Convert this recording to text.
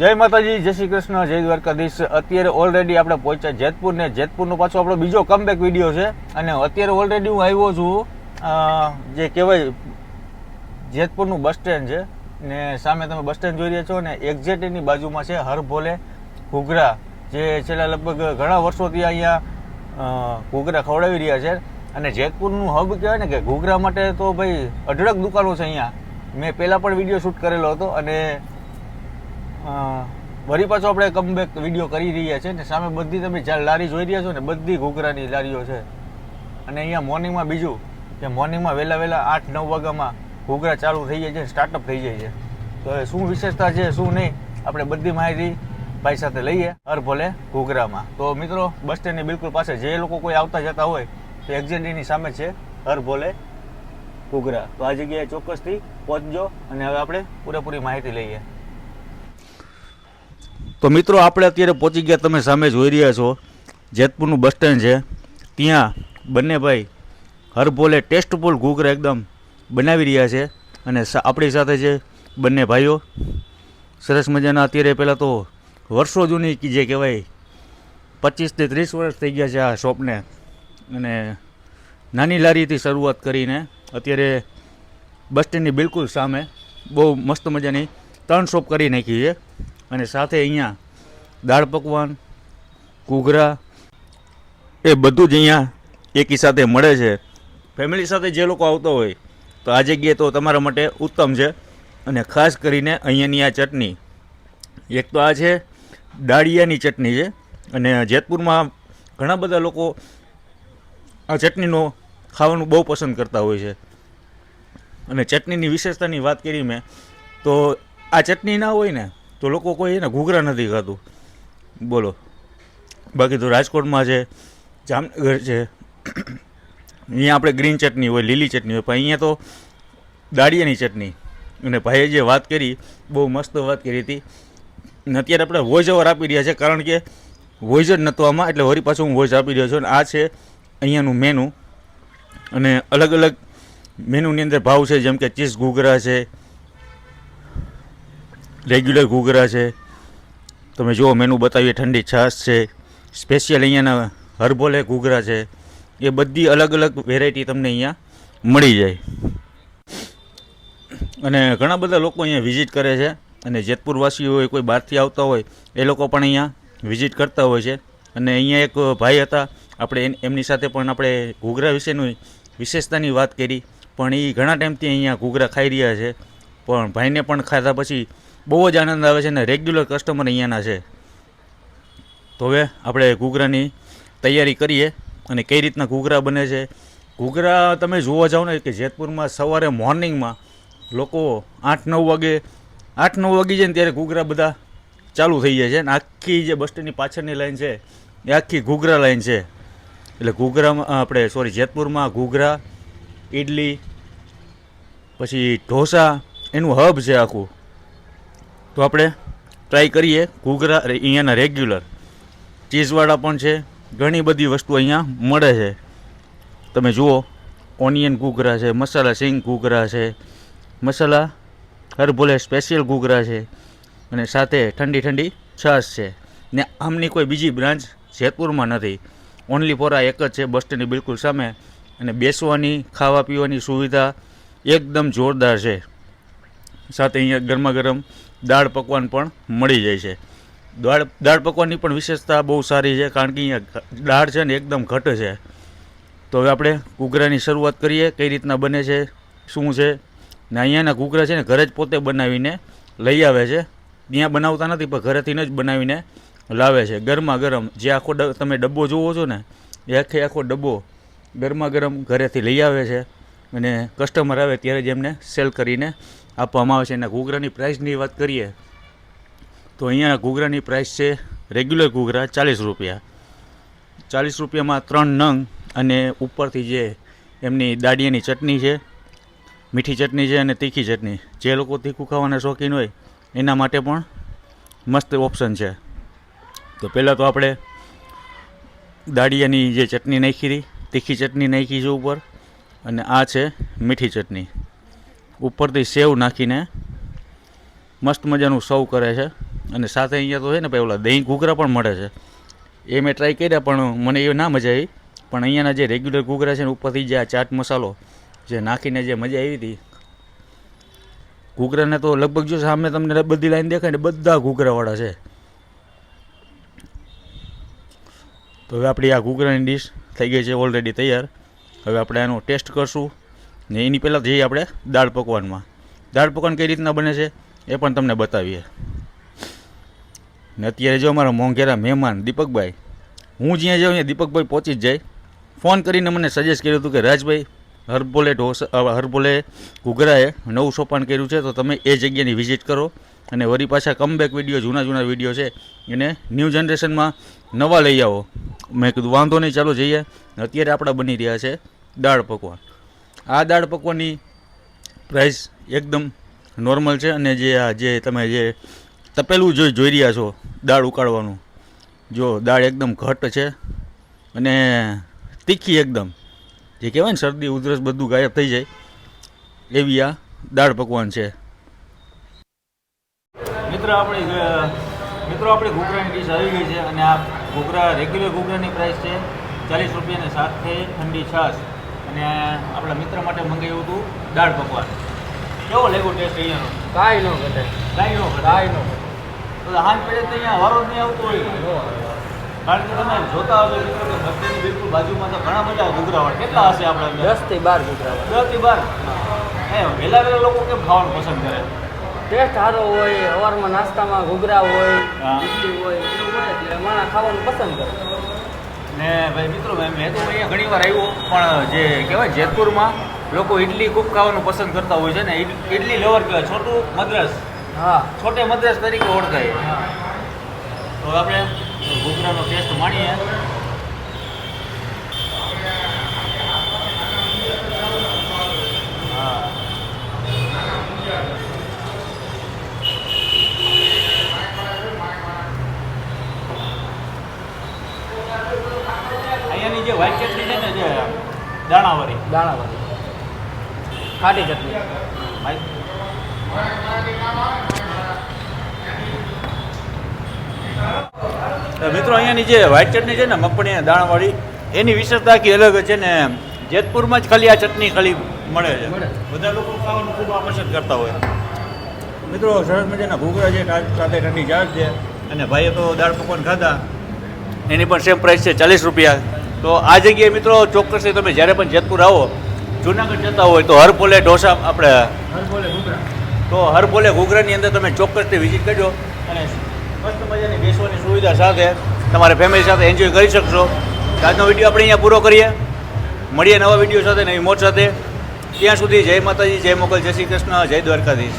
જય માતાજી, જય શ્રી કૃષ્ણ, જય દ્વારકાધીશ. અત્યારે ઓલરેડી આપણે પહોંચ્યા જેતપુર ને જેતપુરનો પાછો આપણો બીજો કમબેક વીડિયો છે. અને અત્યારે ઓલરેડી હું આવ્યો છું જે કહેવાય જેતપુરનું બસ સ્ટેન્ડ છે. ને સામે તમે બસ સ્ટેન્ડ જોઈ રહ્યા છો ને એક્ઝેક્ટ એની બાજુમાં છે હર ભોલે ઘૂઘરા. જે છેલ્લા લગભગ ઘણા વર્ષોથી અહીંયા ઘૂઘરા ખવડાવી રહ્યા છે. અને જેતપુરનું હબ કહેવાય ને કે ઘૂઘરા માટે તો ભાઈ અઢળક દુકાનો છે અહીંયા. મેં પહેલાં પણ વીડિયો શૂટ કરેલો હતો અને વળી પાછો આપણે કમબેક વીડિયો કરી રહ્યા છે ને સામે બધી તમે જ્યારે લારી જોઈ રહ્યા છો ને બધી ઘૂઘરાની લારીઓ છે. અને અહીંયા મોર્નિંગમાં બીજું કે મોર્નિંગમાં વહેલા વહેલા આઠ નવ વાગ્યામાં ઘૂઘરા ચાલુ થઈ જાય છે સ્ટાર્ટઅપ થઈ જાય છે. તો એ શું વિશેષતા છે, શું નહીં, આપણે બધી માહિતી ભાઈ સાથે લઈએ હર ભોલે ઘૂઘરામાં. તો મિત્રો, બસ સ્ટેન્ડની બિલકુલ પાસે જે લોકો કોઈ આવતા જતા હોય તો એક્ઝેક્ટ સામે છે હર ભોલે ઘૂઘરા. તો આ જગ્યાએ ચોક્કસથી પહોંચજો અને હવે આપણે પૂરેપૂરી માહિતી લઈએ. તો મિત્રો, આપણે અત્યારે પહોંચી ગયા તમે સામે જોઈ રહ્યા છો. જેતપુરનું બસ સ્ટેન્ડ છે. ત્યાં બંને ભાઈ હરભોલે ટેસ્ટફુલ ઘૂઘરા એકદમ બનાવી રહ્યા છે. અને આપણી સાથે છે બંને ભાઈઓ. સરસ મજાના અત્યારે પહેલાં તો વર્ષો જૂની જે કહેવાય, પચીસથી ત્રીસ વર્ષ થઈ ગયા છે આ શોપને. અને નાની લારીથી શરૂઆત કરીને અત્યારે બસ સ્ટેન્ડની બિલકુલ સામે બહુ મસ્ત મજાની ત્રણ શોપ કરી નાખી છે. અને સાથે અહીંયા દાળ પકવાન, ઘૂઘરા, એ બધું જ અહીંયા એકી સાથે મળે છે. ફેમિલી સાથે જે લોકો આવતા હોય, તો આ જગ્યાએ તો તમારા માટે ઉત્તમ છે. અને ખાસ કરીને અહીંયાની આ ચટણી. એક તો આ છે, દાળિયાની ચટણી છે. અને જેતપુરમાં ઘણા બધા લોકો આ ચટણીનો ખાવાનું બહુ પસંદ કરતા હોય છે. અને ચટણીની વિશેષતાની વાત કરી મેં, તો આ ચટણી ના હોય ને તો લોકો કોઈ એને ઘૂઘરા નથી ખાતું. બોલો. બાકી તો રાજકોટમાં છે જામનગર છે, અહીંયા આપણે ગ્રીન ચટણી હોય, લીલી ચટણી હોય, પણ અહીંયા તો દાળિયાની ચટણી. અને ભાઈએ જે વાત કરી, બહુ મસ્ત વાત કરી હતી. અને અત્યારે આપણે વોઇસ ઓવર આપી રહ્યા છે, કારણ કે વોઇસ જ નહોતો આમાં, એટલે વળી પાછું હું વોઇસ આપી રહ્યો છું. અને આ છે અહીંયાનું મેનુ અને અલગ અલગ મેનુની અંદર ભાવ છે, જેમ કે ચીઝ ઘૂઘરા છે રેગ્યુલર ઘૂઘરા છે. તમે જુઓ મેનુ બતાવીએ, ઠંડી છાશ છે. સ્પેશિયલ અહીંયાના હર્બોલે ઘૂઘરા છે. એ બધી અલગ અલગ વેરાયટી તમને અહીંયા મળી જાય. અને ઘણા બધા લોકો અહીંયા વિઝિટ કરે છે. અને જેતપુરવાસીઓ હોય, કોઈ બહારથી આવતા હોય, એ લોકો પણ અહીંયા વિઝિટ કરતા હોય છે. અને અહીંયા એક ભાઈ હતા, આપણે એમની સાથે પણ આપણે ઘૂઘરા વિશેની વિશેષતાની વાત કરી. પણ એ ઘણા ટાઈમથી અહીંયા ઘૂઘરા ખાઈ રહ્યા છે. પણ ભાઈને પણ ખાધા પછી બહુ જ આનંદ આવે છે અને રેગ્યુલર કસ્ટમર અહીંયાના છે. તો હવે આપણે ઘૂઘરાની તૈયારી કરીએ અને કઈ રીતના ઘૂઘરા બને છે. ઘૂઘરા તમે જોવા જાઓ ને કે જેતપુરમાં સવારે મોર્નિંગમાં લોકો આઠ નવ વાગે આઠ નવ વાગી જાય ને ત્યારે ઘૂઘરા બધા ચાલુ થઈ જાય છે અને આખી જે બસ સ્ટેન્ડની પાછળની લાઈન છે એ આખી ઘૂઘરા લાઈન છે. એટલે ઘૂઘરામાં આપણે સોરી જેતપુરમાં ઘૂઘરા ઇડલી પછી ઢોસા, એનું હબ છે આખું. તો આપણે ટ્રાય કરીએ. ઘૂઘરા અહીંયાના રેગ્યુલર ચીઝવાળા પણ છે. ઘણી બધી વસ્તુ અહીંયા મળે છે. તમે જુઓ ઓનિયન ઘૂઘરા છે, મસાલા સિંગ ઘૂઘરા છે, મસાલા હરભોલે સ્પેશિયલ ઘૂઘરા છે, અને સાથે ઠંડી ઠંડી છાશ છે. ને આમની કોઈ બીજી બ્રાન્ચ જેતપુરમાં નથી. ઓનલી ફોર એક જ છે બસ સ્ટેન્ડની બિલકુલ સામે. અને બેસવાની ખાવા પીવાની સુવિધા એકદમ જોરદાર છે. સાથે અહીંયા ગરમા ગરમ દાળ પકવાન પણ મળી જાય છે. દાળ દાળ પકવાનની પણ વિશેષતા બહુ સારી છે કારણ કે અહીંયા દાળ છે ને એકદમ ઘટ છે. તો હવે આપણે ઘૂઘરાની શરૂઆત કરીએ, કઈ રીતના બને છે, શું છે? ને અહીંયાના ઘૂઘરા છે ને ઘરે જ પોતે બનાવીને લઈ આવે છે. ત્યાં બનાવતા નથી પણ ઘરેથી જ બનાવીને લાવે છે. ગરમા ગરમ જે આખો તમે ડબ્બો જુઓ છો ને, એ આખે આખો ડબ્બો ગરમા ગરમ ઘરેથી લઈ આવે છે. અને કસ્ટમર આવે ત્યારે જ એમને સેલ કરીને આપવામાં આવે છે. અને ઘૂઘરાની પ્રાઇસની વાત કરીએ, તો અહીંયા ઘૂઘરાની પ્રાઇસ છે રેગ્યુલર ઘૂઘરા ચાલીસ રૂપિયા. ચાલીસ રૂપિયામાં ત્રણ નંગ અને ઉપરથી જે એમની દાડિયાની ચટણી છે, મીઠી ચટણી છે અને તીખી ચટણી. જે લોકો તીખું ખાવાના શોખીન હોય, એના માટે પણ મસ્ત ઓપ્શન છે. તો પહેલાં તો આપણે દાડિયાની જે ચટણી નાખી હતી, તીખી ચટણી નાખી છે ઉપર, અને આ છે મીઠી ચટણી. ઉપરથી સેવ નાખીને મસ્ત મજાનું સર્વ કરે છે. અને સાથે અહીંયા તો છે ને ઓલા દહીં ઘૂઘરા પણ મળે છે. એ મેં ટ્રાય કર્યા પણ મને એ ના મજા આવી. પણ અહીંયાના જે રેગ્યુલર ઘૂઘરા છે ને ઉપરથી જે આ ચાટ મસાલો જે નાખીને જે મજા આવી હતી, ઘૂઘરાને તો લગભગ જો સામે તમને બધી લાઈન દેખાય ને બધા ઘૂઘરાવાળા છે. તો હવે આપણી આ ઘૂઘરાની ડીશ થઈ ગઈ છે ઓલરેડી તૈયાર. હવે આપણે આનો ટેસ્ટ કરશું. ને એની પહેલાં જઈએ આપણે દાળ પકવાનમાં. દાળ પકવાન કઈ રીતના બને છે એ પણ તમને બતાવીએ. ને અત્યારે જો અમારા મોંઘેરા મહેમાન દીપકભાઈ, હું જ્યાં જાઉં ત્યાં દીપકભાઈ પહોંચી જ જાય. ફોન કરીને મને સજેસ્ટ કર્યું હતું કે રાજભાઈ હરબોલે ઢોસ હરબોલે ઘૂઘરાએ નવું સોપાન કર્યું છે, તો તમે એ જગ્યાની વિઝિટ કરો. અને વરી પાછા કમબેક વીડિયો જૂના જૂના વીડિયો છે, એને ન્યૂ જનરેશનમાં નવા લઈ આવો. મેં કીધું, વાંધો નહીં, ચાલો જઈએ. અત્યારે આપણા બની રહ્યા છે દાળ પકવાન. આ દાળ પકવાની પ્રાઇસ એકદમ નોર્મલ છે અને જે આ જે તમે જે તપેલું જોઈ જોઈ રહ્યા છો દાળ ઉકાળવાનું, જો દાળ એકદમ ઘટ છે અને તીખી એકદમ. જે કહેવાય ને શરદી, ઉધરસ બધું ગાયબ થઈ જાય એવી આ દાળ પકવાન છે. મિત્રો, આપણે મિત્રો, આપણી ઘૂઘરાની ડીશ આવી ગઈ છે અને આ ઘૂઘરા રેગ્યુલર ઘૂઘરાની પ્રાઇસ છે ચાલીસ રૂપિયાની સાથે ઠંડી છાશ. અને આપણા મિત્ર માટે મંગાવ્યું હતું દાળ પકવાન. કેવો લાગ્યો ટેસ્ટ અહીંયાનો? કાંઈ ન ઘટે. કાંઈ નો કાંઈ નો તો હાન પડે તો અહીંયા વારો જ નહીં આવતો હોય. કારણ કે તમે જોતા હશો મિત્રો કે ભક્તિની બિલકુલ બાજુમાં તો ઘણા બધા ગુજરાવાળ કેટલા હશે આપણે? દસથી બાર ગુજરાવાળ દસથી બાર? એ વહેલા વહેલા લોકો કેમ ખાવાનું પસંદ કરે? ટેસ્ટ સારો હોય સવારમાં નાસ્તામાં ઘૂઘરા હોય. ઇડલી હોય એવું હોય એટલે માણસ ખાવાનું પસંદ કરે. ને ભાઈ મિત્રો મેં મેં તો અહીંયા ઘણી વાર આવ્યો પણ જે કહેવાય જેતપુરમાં લોકો ઇડલી ખૂબ ખાવાનું પસંદ કરતા હોય છે ને ઇડ- ઇડલી લવર કહેવાય છોટું મદ્રાસ. હા. છોટે મદ્રાસ તરીકે ઓળખાય. તો આપણે ઘૂઘરાનો ટેસ્ટ માણીએ હા અહીંયાની જે વ્હાઈટ ચટણી છે ને જે દાણાવાળી દાણાવાળી ખાટી ચટણી મિત્રો અહીંયાની જે વ્હાઈટ ચટણી છે ને મગફળી અને દાણાવાળી એની વિશેષતા કે અલગ છે ને જેતપુરમાં જ ખાલી આ ચટણી ખાલી મળે છે. બધા લોકો ખાવાનું ખૂબ આ પસંદ કરતા હોય. મિત્રો સરસ મજાના ઘૂઘરા છે સાથે ઠંડી ચાટ છે. અને ભાઈએ તો દાળ પકવાન ખાધા. એની પણ સેમ પ્રાઇસ છે ચાલીસ રૂપિયા. તો આ જગ્યાએ મિત્રો ચોક્કસથી તમે જ્યારે પણ જેતપુર આવો જુનાગઢ જતા હોય તો હર પોલે ઢોસા આપણે હરપોલે ઘૂઘરા. તો હર બોલે ઘૂઘરાની અંદર તમે ચોક્કસથી વિઝિટ કરજો અને મસ્ત મજાની બેસવાની સુવિધા સાથે તમારે ફેમિલી સાથે એન્જોય કરી શકશો. આજનો વીડિયો આપણે અહીંયા પૂરો કરીએ. મળીએ નવા વીડિયો સાથે નવી મોજ સાથે. ત્યાં સુધી જય માતાજી જય મોગલ જય શ્રી કૃષ્ણ જય દ્વારકાધીશ.